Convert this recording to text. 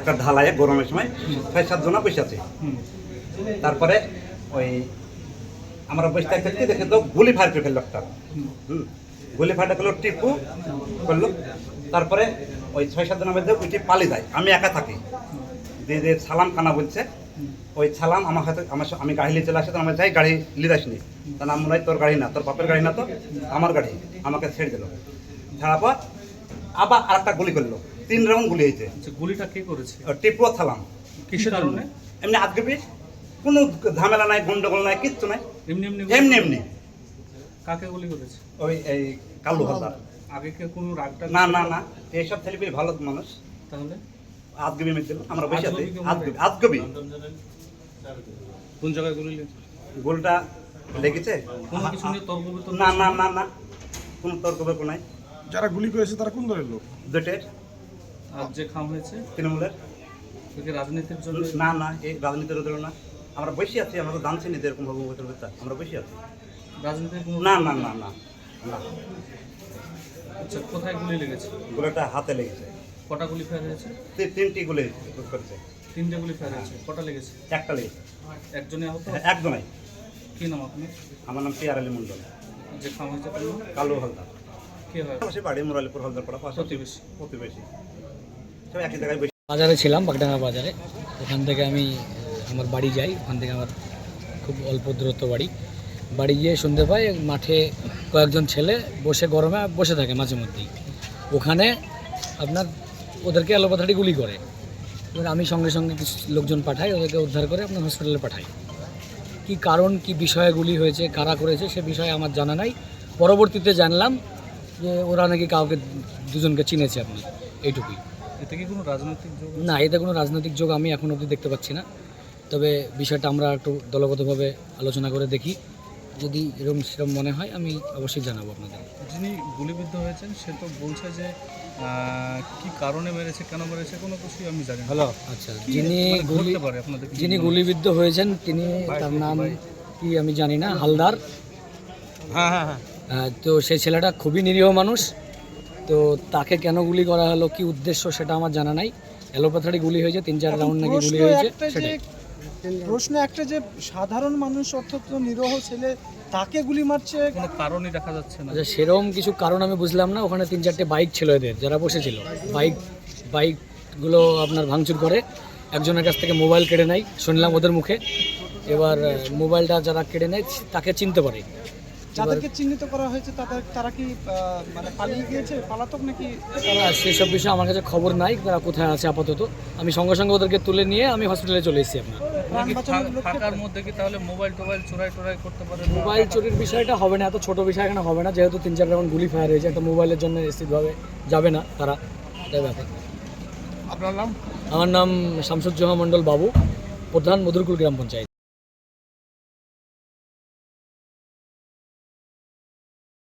একটা ঢালায় গরমের সময় ছয় সাত জনা বসে আছে। তারপরে ওই আমরা বসে থাকতে দেখে তো গুলি ফায়ার করে ফেলল একটা। হুম। গুলি ফায়ারটা করল টিপু করল তারপরে ওই ছয় সাত জনের মধ্যে উঠে পালিয়ে যায়। আমি একা থাকি। যে যে সালাম কানা বলছে ওই সালাম আমার হাতে আমার আমি গাড়ি নিয়ে চলে আসে তো আমার যাই গাড়ি লিদ আসনি। তা নাম মনে হয় তোর গাড়ি না তোর বাপের গাড়ি না তো? আমার গাড়ি আমাকে ছেড়ে দিল। ছাড়ার পর আবার আরেকটা গুলি করল। তিন রাউন্ড গুলি হয়েছে। আচ্ছা গুলিটা কে করেছে? টিপু থালাম কিসের কারণে? এমনি আজকে কোনো ঝামেলা নাই গন্ডগোল নাই কিচ্ছু নাই। এমনি এমনি এমনি এমনি। কাকে গুলি করেছে? ওই এই কালু হালদার। আগে কে কোনো রাগটা না না না এইসব ছেলেপিলে ভালো মানুষ। তাহলে? আজগবি মেয়েছিল আমরা বসে আছি। আজগবি আজগবি। কোন জায়গায় গুলি লেগেছে? গোলটা লেগেছে? কোনো কিছু নিয়ে তর্ক বিতর্ক না না না না কোনো তর্ক বিতর্ক নাই। যারা গুলি করেছে তারা কোন দলের লোক? দুটের আর যে খাম হয়েছে তৃণমূলের? তোকে রাজনীতির জন্য না না এই রাজনীতির ওদের না। আমরা বসে আছি আমরা তো জানছি না এরকম হবে ভেতর ভেতর আমরা বসে আছি। রাজনীতির না না না না আচ্ছা কোথায় গুলি লেগেছে? গোলাটা হাতে লেগেছে। কটা গুলি ফায়ার হয়েছে? তিনটি গুলি করেছে। তিনটে গুলি ফায়ার হয়েছে কটা লেগেছে? একটা লেগেছে। একজনে আহত? একদমই কি নাম আপনি আমার নাম পিয়ার আলী মন্ডল যে খাম হয়েছে? কালু হালদার। কে হয়? পাশে বাড়ি মুরালিপুর হালদার পাড়া পাশে প্রতিবেশী। প্রতিবেশী সব একই জায়গায় বসে বাজারে ছিলাম, বাগডাঙ্গা বাজারে। ওখান থেকে আমি, আমার বাড়ি যাই। ওখান থেকে আমার খুব অল্প দূরত্ব বাড়ি। বাড়ি গিয়ে শুনতে পাই, মাঠে কয়েকজন ছেলে বসে গরমে বসে থাকে মাঝে মধ্যেই। ওখানে আপনার ওদেরকে এলোপাথাড়ি গুলি করে। এবার আমি সঙ্গে সঙ্গে কিছু লোকজন পাঠাই, ওদেরকে উদ্ধার করে আপনার হসপিটালে পাঠাই। কি কারণ, কি বিষয়ে গুলি হয়েছে, কারা করেছে, সে বিষয়ে আমার জানা নাই। পরবর্তীতে জানলাম যে ওরা নাকি কাউকে দুজনকে চিনেছে আপনি। এইটুকুই। এতে কি কোনো রাজনৈতিক যোগ না এতে কোনো রাজনৈতিক যোগ আমি এখন অবধি দেখতে পাচ্ছি না। তবে বিষয়টা আমরা একটু দলগতভাবে আলোচনা করে দেখি। যদি এরকম সেরকম মনে হয় আমি অবশ্যই জানাব আপনাদের। যিনি গুলিবিদ্ধ হয়েছেন সে তো বলছে যে কি কারণে মেরেছে কেন মেরেছে কোনো কিছুই আমি জানি না। হ্যালো? আচ্ছা যিনি মানে গুলি যিনি গুলিবিদ্ধ হয়েছেন তিনি তার নাম কি আমি জানি না হালদার। হ্যাঁ হ্যাঁ হ্যাঁ। তো সেই ছেলেটা খুবই নিরীহ মানুষ। তো তাকে কেন গুলি করা হলো কি উদ্দেশ্য সেটা আমার জানা নাই। এলোপাথারি গুলি হয়েছে তিন চার রাউন্ড নাকি গুলি হয়েছে সেটাই। প্রশ্ন একটা যে সাধারণ মানুষ অর্থাৎ নিরহ ছেলে তাকে গুলি মারছে। কোনো কারণই দেখা যাচ্ছে না। আচ্ছা সেরকম কিছু কারণ আমি বুঝলাম না ওখানে তিন চারটে বাইক ছিল এদের যারা বসেছিল। বাইক বাইকগুলো আপনার ভাঙচুর করে একজনের কাছ থেকে মোবাইল কেড়ে নেয় শুনলাম ওদের মুখে। এবার মোবাইলটা যারা কেড়ে নেয় তাকে চিনতে পারে। যাদেরকে চিহ্নিত করা হয়েছে তাদের তারা কি মানে পালিয়ে গিয়েছে? পালাতক নাকি? তারা সেসব বিষয়ে আমার কাছে খবর নাই তারা কোথায় আছে আপাতত। আমি সঙ্গে সঙ্গে ওদেরকে তুলে নিয়ে আমি হসপিটালে চলে এসেছি আপনার। লক্ষ্যে ফাঁকার মধ্যে কি তাহলে মোবাইল টোবাইল চোরাই টোরাই করতে পারে? মোবাইল চুরির বিষয়টা হবে না এত ছোট বিষয় এখানে হবে না? যেহেতু তিন চার রাউন্ড গুলি ফায়ার হয়েছে একটা মোবাইলের জন্য নিশ্চিতভাবে যাবে না তারা। এটাই ব্যাপার। আপনার নাম? আমার নাম শামসুজ্জোহা মণ্ডল বাবু প্রধান মধুরকুল গ্রাম পঞ্চায়েত।